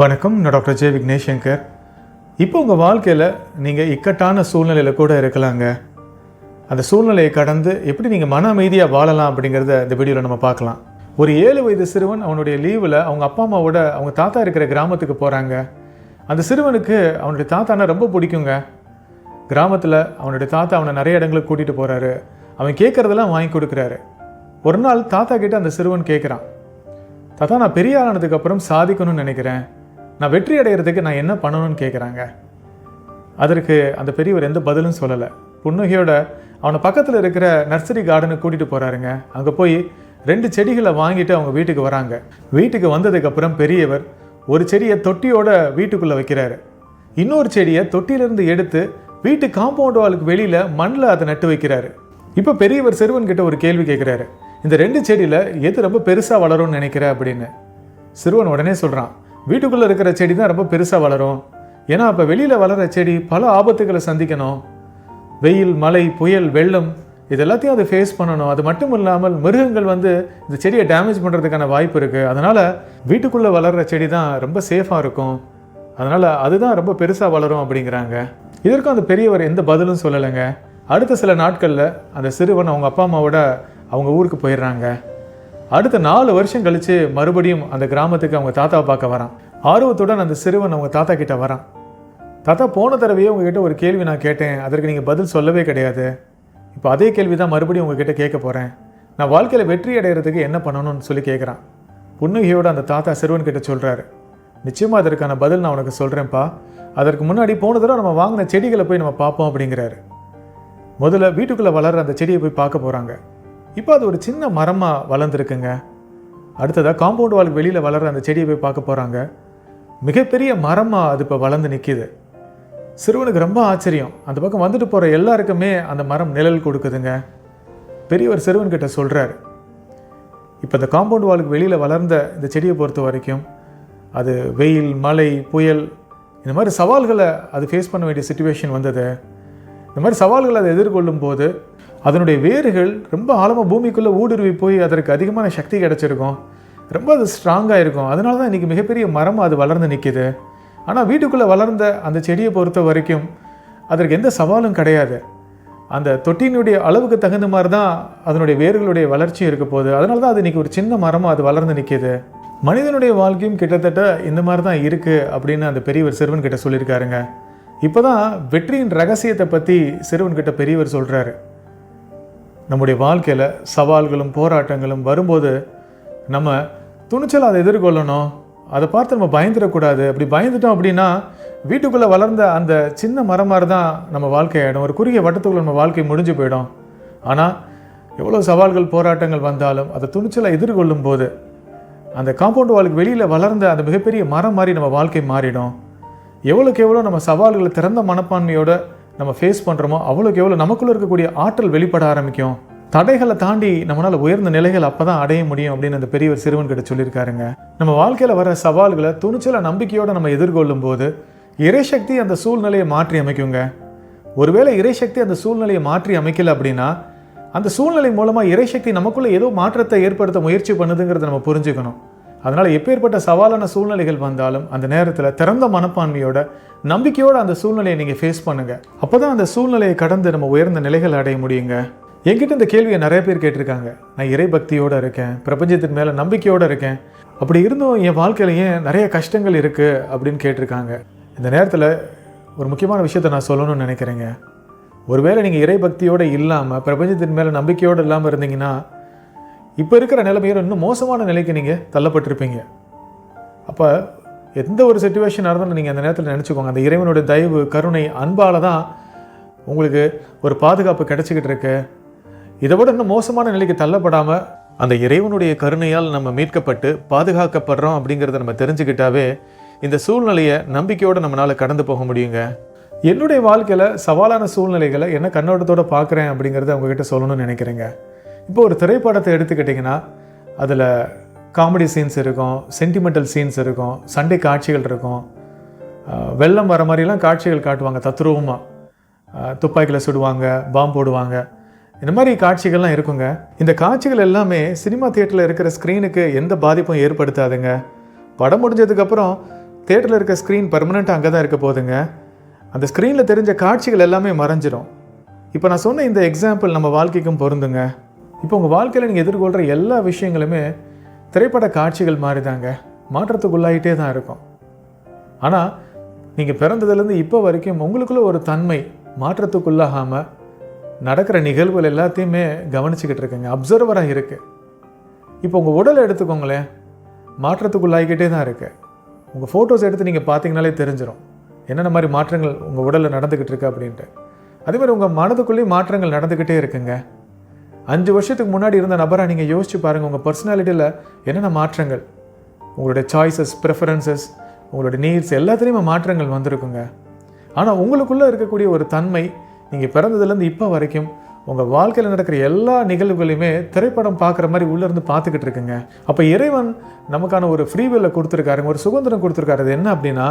வணக்கம் நான் doctor J Vignesh Shankar இப்போ உங்கள் வாழ்க்கையில் நீங்கள் இக்கட்டான சூழ்நிலையில் கூட இருக்கலாங்க. அந்த சூழ்நிலையை கடந்து எப்படி நீங்கள் மன அமைதியாக வாழலாம் அப்படிங்கிறத இந்த வீடியோவில் நம்ம பார்க்கலாம். ஒரு ஏழு வயது சிறுவன் அவனுடைய லீவில் அவங்க அப்பா அம்மாவோட அவங்க தாத்தா இருக்கிற கிராமத்துக்கு போகிறாங்க அந்த சிறுவனுக்கு அவனுடைய தாத்தானா ரொம்ப பிடிக்குங்க. கிராமத்தில் அவனுடைய தாத்தா அவனை நிறைய இடங்களுக்கு கூட்டிகிட்டு போகிறாரு அவன் கேட்குறதெல்லாம் வாங்கி கொடுக்குறாரு. ஒரு நாள் தாத்தா கிட்ட அந்த சிறுவன் கேட்குறான் தாத்தா நான் பெரிய ஆனதுக்கு சாதிக்கணும்னு நினைக்கிறேன். நான் வெற்றி அடைகிறதுக்கு நான் என்ன பண்ணணும்னு கேட்குறாங்க அதற்கு அந்த பெரியவர் எந்த பதிலும் சொல்லலை. புன்னகையோட அவனை பக்கத்தில் இருக்கிற நர்சரி கார்டனுக்கு கூட்டிகிட்டு போகிறாருங்க அங்கே போய் ரெண்டு செடிகளை வாங்கிட்டு அவங்க வீட்டுக்கு வராங்க. வீட்டுக்கு வந்ததுக்கப்புறம் பெரியவர் ஒரு செடியை தொட்டியோட வீட்டுக்குள்ளே வைக்கிறாரு. இன்னொரு செடியை தொட்டியிலிருந்து எடுத்து வீட்டு காம்பவுண்ட் வாலுக்கு வெளியில் மண்ணில் அதை நட்டு வைக்கிறாரு. இப்போ பெரியவர் சிறுவன் கிட்ட ஒரு கேள்வி கேட்குறாரு இந்த ரெண்டு செடியில் எது ரொம்ப பெருசாக வளரும்னு நினைக்கிற அப்படின்னு. சிறுவன் உடனே சொல்கிறான் வீட்டுக்குள்ளே இருக்கிற செடி தான் ரொம்ப பெருசாக வளரும். ஏன்னா அப்போ வெளியில் வளர செடி பல ஆபத்துகளை சந்திக்கணும். வெயில் மழை புயல் வெள்ளம் இது எல்லாத்தையும் அதை ஃபேஸ் பண்ணணும். அது மட்டும் இல்லாமல் மிருகங்கள் வந்து இந்த செடியை டேமேஜ் பண்ணுறதுக்கான வாய்ப்பு இருக்குது அதனால் வீட்டுக்குள்ளே வளர்கிற செடி தான் ரொம்ப சேஃபாக இருக்கும். அதனால் அதுதான் ரொம்ப பெருசாக வளரும் அப்படிங்கிறாங்க. இதற்கும் அந்த பெரியவர் எந்த பதிலும் சொல்லலைங்க. அடுத்த சில நாட்களில் அந்த சிறுவன் அவங்க அப்பா அம்மாவோட அவங்க ஊருக்கு போயிடுறாங்க. அடுத்த நாலு வருஷம் கழித்து மறுபடியும் அந்த கிராமத்துக்கு அவங்க தாத்தாவை பார்க்க வரான். ஆர்வத்துடன் அந்த சிறுவன் அவங்க தாத்தா கிட்ட வரான். தாத்தா போன தடவையே உங்ககிட்ட ஒரு கேள்வி நான் கேட்டேன். அதற்கு நீங்கள் பதில் சொல்லவே கிடையாது. இப்போ அதே கேள்வி தான் மறுபடியும் உங்ககிட்ட கேட்க போகிறேன் நான் வாழ்க்கையில் வெற்றி அடைகிறதுக்கு என்ன பண்ணணும்னு சொல்லி கேட்குறான் புன்னகையோட அந்த தாத்தா சிறுவன் கிட்ட சொல்கிறாரு நிச்சயமாக அதற்கான பதில் நான் உனக்கு சொல்கிறேன்ப்பா அதற்கு முன்னாடி போன தடவை நம்ம வாங்கின செடிகளை போய் நம்ம பார்ப்போம் அப்படிங்கிறாரு. முதல்ல வீட்டுக்குள்ளே வளர்ற அந்த செடியை போய் பார்க்க போகிறாங்க இப்போ அது ஒரு சின்ன மரமாக வளர்ந்துருக்குங்க. அடுத்ததாக காம்பவுண்ட் வாழ்க்கை வெளியில் வளர்கிற அந்த செடியை போய் பார்க்க போகிறாங்க மிகப்பெரிய மரமாக அது இப்போ வளர்ந்து நிற்கிது சிறுவனுக்கு ரொம்ப ஆச்சரியம். அந்த பக்கம் வந்துட்டு போகிற எல்லாருக்குமே அந்த மரம் நிழல் கொடுக்குதுங்க. பெரியவர் சிறுவன்கிட்ட சொல்கிறாரு இப்போ இந்த காம்பவுண்ட் வாலுக்கு வெளியில் வளர்ந்த இந்த செடியை பொறுத்த வரைக்கும் அது வெயில் மழை புயல் இந்த மாதிரி சவால்களை அது ஃபேஸ் பண்ண வேண்டிய சுச்சுவேஷன் வந்தது. இந்த மாதிரி சவால்களை அதை எதிர்கொள்ளும் போது அதனுடைய வேர்கள் ரொம்ப ஆழமாக பூமிக்குள்ளே ஊடுருவி போய் அதற்கு அதிகமான சக்தி கிடச்சிருக்கும். ரொம்ப அது ஸ்ட்ராங்காக இருக்கும். அதனால தான் இன்றைக்கி மிகப்பெரிய மரம் அது வளர்ந்து நிற்கிது ஆனால் வீட்டுக்குள்ளே வளர்ந்த அந்த செடியை பொறுத்த வரைக்கும் அதற்கு எந்த சவாலும் கிடையாது. அந்த தொட்டியினுடைய அளவுக்கு தகுந்த மாதிரி தான் அதனுடைய வேர்களுடைய வளர்ச்சி இருக்க போகுது. அதனால தான் அது இன்றைக்கி ஒரு சின்ன மரமாக அது வளர்ந்து நிற்கிது மனிதனுடைய வாழ்க்கையும் கிட்டத்தட்ட இந்த மாதிரி தான் இருக்குது அப்படின்னு அந்த பெரியவர் சிறுவன் கிட்ட சொல்லியிருக்காருங்க. இப்போ தான் வெற்றியின் ரகசியத்தை பற்றி சிறுவன் கிட்ட பெரியவர் சொல்கிறாரு நம்முடைய வாழ்க்கையில் சவால்களும் போராட்டங்களும் வரும்போது நம்ம துணிச்சல் அதை எதிர்கொள்ளணும். அதை பார்த்து நம்ம பயந்துடக்கூடாது. அப்படி பயந்துட்டோம் அப்படின்னா வீட்டுக்குள்ளே வளர்ந்த அந்த சின்ன மரம் மாதிரி தான் நம்ம வாழ்க்கை ஆகிடும் ஒரு குறுகிய வட்டத்துக்குள்ள நம்ம வாழ்க்கை முடிஞ்சு போயிடும். ஆனால் எவ்வளோ சவால்கள் போராட்டங்கள் வந்தாலும் அதை துணிச்சலை எதிர்கொள்ளும் போது அந்த காம்பவுண்ட் வாலுக்கு வெளியில் வளர்ந்த அந்த மிகப்பெரிய மரம் மாதிரி நம்ம வாழ்க்கை மாறிடும். எவ்வளோக்கு எவ்வளோ நம்ம சவால்களை திறந்த மனப்பான்மையோடு நம்ம ஃபேஸ் பண்ணுறோமோ அவ்வளோக்கு எவ்வளோ நமக்குள்ளே இருக்கக்கூடிய ஆற்றல் வெளிப்பட ஆரம்பிக்கும். தடைகளை தாண்டி நம்மளால் உயர்ந்த நிலைகள் அப்போ தான் அடைய முடியும் அப்படின்னு அந்த பெரியவர் சிறுவன் கிட்ட சொல்லியிருக்காருங்க. நம்ம வாழ்க்கையில் வர சவால்களை துணிச்சல நம்பிக்கையோடு நம்ம எதிர்கொள்ளும் போது இறைசக்தி அந்த சூழ்நிலையை மாற்றி அமைக்குங்க. ஒருவேளை இறைசக்தி அந்த சூழ்நிலையை மாற்றி அமைக்கல அப்படின்னா அந்த சூழ்நிலை மூலமாக இறைசக்தி நமக்குள்ளே ஏதோ மாற்றத்தை ஏற்படுத்த முயற்சி பண்ணுதுங்கிறத நம்ம புரிஞ்சுக்கணும். அதனால் எப்பேற்பட்ட சவாலான சூழ்நிலைகள் வந்தாலும் அந்த நேரத்தில் திறந்த மனப்பான்மையோட நம்பிக்கையோட அந்த சூழ்நிலையை நீங்கள் ஃபேஸ் பண்ணுங்கள் அப்போ தான் அந்த சூழ்நிலையை கடந்து நம்ம உயர்ந்த நிலைகள் அடைய முடியுங்க. என்கிட்ட இந்த கேள்வியை நிறைய பேர் கேட்டிருக்காங்க. நான் இறை பக்தியோடு இருக்கேன் பிரபஞ்சத்தின் மேலே நம்பிக்கையோடு இருக்கேன். அப்படி இருந்தும் என் வாழ்க்கையில் ஏன் நிறைய கஷ்டங்கள் இருக்குது அப்படின்னு கேட்டிருக்காங்க. இந்த நேரத்தில் ஒரு முக்கியமான விஷயத்தை நான் சொல்லணும்னு நினைக்கிறேங்க. ஒருவேளை நீங்கள் இறை பக்தியோடு இல்லாமல் பிரபஞ்சத்தின் மேலே நம்பிக்கையோடு இல்லாமல் இருந்தீங்கன்னா இப்போ இருக்கிற நிலைமையில இன்னும் மோசமான நிலைக்கு நீங்கள் தள்ளப்பட்டிருப்பீங்க. அப்போ எந்த ஒரு சுச்சுவேஷன் நடந்தாலும் நீங்கள் அந்த நேரத்தில் நினச்சிக்கோங்க. அந்த இறைவனுடைய தயவு கருணை அன்பால் தான் உங்களுக்கு ஒரு பாதுகாப்பு கிடச்சிக்கிட்டு இருக்கு. இதை விட இன்னும் மோசமான நிலைக்கு தள்ளப்படாமல் அந்த இறைவனுடைய கருணையால் நம்ம மீட்கப்பட்டு பாதுகாக்கப்படுறோம் அப்படிங்கிறத நம்ம தெரிஞ்சுக்கிட்டாவே இந்த சூழ்நிலையை நம்பிக்கையோடு நம்மளால் கடந்து போக முடியுங்க. என்னுடைய வாழ்க்கையில் சவாலான சூழ்நிலைகளை என்ன கண்ணோட்டத்தோடு பார்க்குறேன் அப்படிங்கிறத உங்ககிட்ட சொல்லணும்னு நினைக்கிறேங்க. இப்போ ஒரு திரைப்படத்தை எடுத்துக்கிட்டிங்கன்னா அதில் காமெடி சீன்ஸ் இருக்கும் சென்டிமெண்டல் சீன்ஸ் இருக்கும் சண்டை காட்சிகள் இருக்கும். வெள்ளம் வர மாதிரிலாம் காட்சிகள் காட்டுவாங்க தத்ரூபமாக துப்பாக்கியில் சுடுவாங்க பாம்பு போடுவாங்க. இந்த மாதிரி காட்சிகள்லாம் இருக்குங்க. இந்த காட்சிகள் எல்லாமே சினிமா தியேட்டரில் இருக்கிற ஸ்க்ரீனுக்கு எந்த பாதிப்பும் ஏற்படுத்தாதுங்க. படம் முடிஞ்சதுக்கப்புறம் தேட்டரில் இருக்க ஸ்க்ரீன் பர்மனெண்ட்டாக அங்கே தான் இருக்க போகுதுங்க. அந்த ஸ்க்ரீனில் தெரிஞ்ச காட்சிகள் எல்லாமே மறைஞ்சிரும். இப்போ நான் சொன்ன இந்த எக்ஸாம்பிள் நம்ம வாழ்க்கைக்கும் பொருந்துங்க. இப்போ உங்கள் வாழ்க்கையில் நீங்கள் எதிர்கொள்கிற எல்லா விஷயங்களுமே திரைப்பட காட்சிகள் மாதிரி தாங்க மாற்றத்துக்குள்ளாயிட்டே தான் இருக்கும். ஆனால் நீங்கள் பிறந்ததுலேருந்து இப்போ வரைக்கும் உங்களுக்குள்ள ஒரு தன்மை மாற்றத்துக்குள்ளாகாமல் நடக்கிற நிகழ்வுகள் எல்லாத்தையுமே கவனிச்சுக்கிட்டு இருக்குங்க. அப்சர்வராக இருக்குது இப்போ உங்கள் உடலை எடுத்துக்கோங்களேன். மாற்றத்துக்குள்ளாகிக்கிட்டே தான் இருக்கு. உங்கள் ஃபோட்டோஸ் எடுத்து நீங்கள் பார்த்தீங்கனாலே தெரிஞ்சிடும் என்னென்ன மாதிரி மாற்றங்கள் உங்கள் உடலில் நடந்துக்கிட்டு இருக்கு அப்படின்ட்டு. அதே மாதிரி உங்கள் மனதுக்குள்ளேயும் மாற்றங்கள் நடந்துக்கிட்டே இருக்குங்க. அஞ்சு வருஷத்துக்கு முன்னாடி இருந்த நபராக நீங்கள் யோசிச்சு பாருங்கள் உங்கள் பர்சனாலிட்டியில் என்னென்ன மாற்றங்கள்? உங்களுடைய சாய்ஸஸ் ப்ரிஃபரன்சஸ் உங்களுடைய நீட்ஸ் எல்லாத்துலேயுமே மாற்றங்கள் வந்திருக்குங்க. ஆனால் உங்களுக்குள்ளே இருக்கக்கூடிய ஒரு தன்மை நீங்கள் பிறந்ததுலேருந்து இப்போ வரைக்கும் உங்கள் வாழ்க்கையில் நடக்கிற எல்லா நிகழ்வுகளையுமே திரைப்படம் பார்க்குற மாதிரி உள்ளேருந்து பார்த்துக்கிட்டு இருக்குங்க. அப்போ இறைவன் நமக்கான ஒரு ஃப்ரீ கொடுத்துருக்காருங்க ஒரு சுதந்திரம் கொடுத்துருக்காரு. அது என்ன அப்படின்னா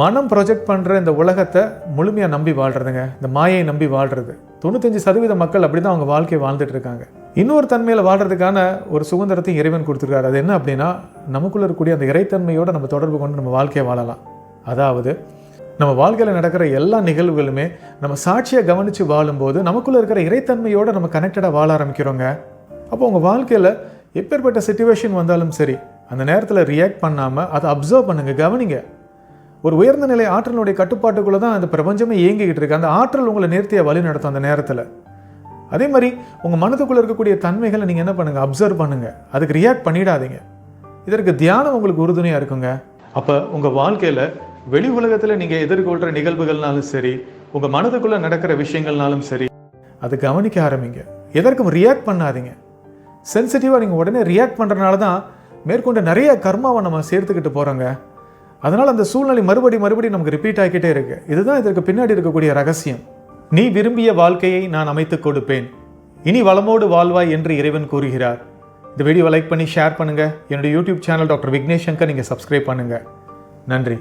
மனம் ப்ரொஜெக்ட் பண்ணுற இந்த உலகத்தை முழுமையாக நம்பி வாழ்கிறதுங்க இந்த மாயை நம்பி வாழ்கிறது தொண்ணூத்தஞ்சு சதவீத மக்கள் அப்படி தான் அவங்க வாழ்க்கையை வாழ்ந்துட்டு இருக்காங்க. இன்னொரு தன்மையில் வாழ்கிறதுக்கான ஒரு சுதந்திரத்தையும் இறைவன் கொடுத்துருக்காரு. அது என்ன அப்படின்னா நமக்குள்ளே இருக்கக்கூடிய அந்த இறைத்தன்மையோடு நம்ம தொடர்பு கொண்டு நம்ம வாழ்க்கையை வாழலாம். அதாவது நம்ம வாழ்க்கையில் நடக்கிற எல்லா நிகழ்வுகளுமே நம்ம சாட்சியை கவனித்து வாழும்போது நமக்குள்ளே இருக்கிற இறைத்தன்மையோடு நம்ம கனெக்டடாக வாழ ஆரம்பிக்கிறோங்க. அப்போ உங்கள் வாழ்க்கையில் எப்பேற்பட்ட சுச்சுவேஷன் வந்தாலும் சரி அந்த நேரத்தில் ரியாக்ட் பண்ணாமல் அதை அப்சர்வ் பண்ணுங்கள் கவனிங்க. ஒரு உயர்ந்த நிலை ஆற்றலுடைய கட்டுப்பாட்டுக்குள்ளே தான் அந்த பிரபஞ்சமே இயங்கிக்கிட்டு இருக்கு. அந்த ஆற்றல் உங்களை நேர்த்தியாக வழி நடத்தும் அந்த நேரத்தில். அதே மாதிரி உங்கள் மனதுக்குள்ளே இருக்கக்கூடிய தன்மைகளை நீங்கள் என்ன பண்ணுங்கள் அப்சர்வ் பண்ணுங்கள் அதுக்கு ரியாக்ட் பண்ணிடாதீங்க. இதற்கு தியானம் உங்களுக்கு உறுதுணையாக இருக்குங்க. அப்போ உங்கள் வாழ்க்கையில் வெளி உலகத்தில் நீங்கள் எதிர்கொள்கிற நிகழ்வுகள்னாலும் சரி உங்கள் மனதுக்குள்ளே நடக்கிற விஷயங்கள்னாலும் சரி அது கவனிக்க ஆரம்பிங்க. எதற்கும் ரியாக்ட் பண்ணாதீங்க. சென்சிட்டிவாக நீங்கள் உடனே ரியாக்ட் பண்ணுறனால தான் மேற்கொண்ட நிறைய கர்மாவை நம்ம சேர்த்துக்கிட்டு போகிறோங்க அதனால் அந்த சூழ்நிலை மறுபடி மறுபடி நமக்கு ரிப்பீட் ஆகிக்கிட்டே இருக்கு. இதுதான் இதற்கு பின்னாடி இருக்கக்கூடிய ரகசியம். நீ விரும்பிய வாழ்க்கையை நான் அமைத்துக் கொடுப்பேன். இனி வளமோடு வாழ்வாய் என்று இறைவன் கூறுகிறார். இந்த வீடியோவை லைக் பண்ணி ஷேர் பண்ணுங்கள் என்னுடைய YouTube channel doctor Vignesh Shankar நீங்கள் சப்ஸ்கிரைப் பண்ணுங்கள் நன்றி.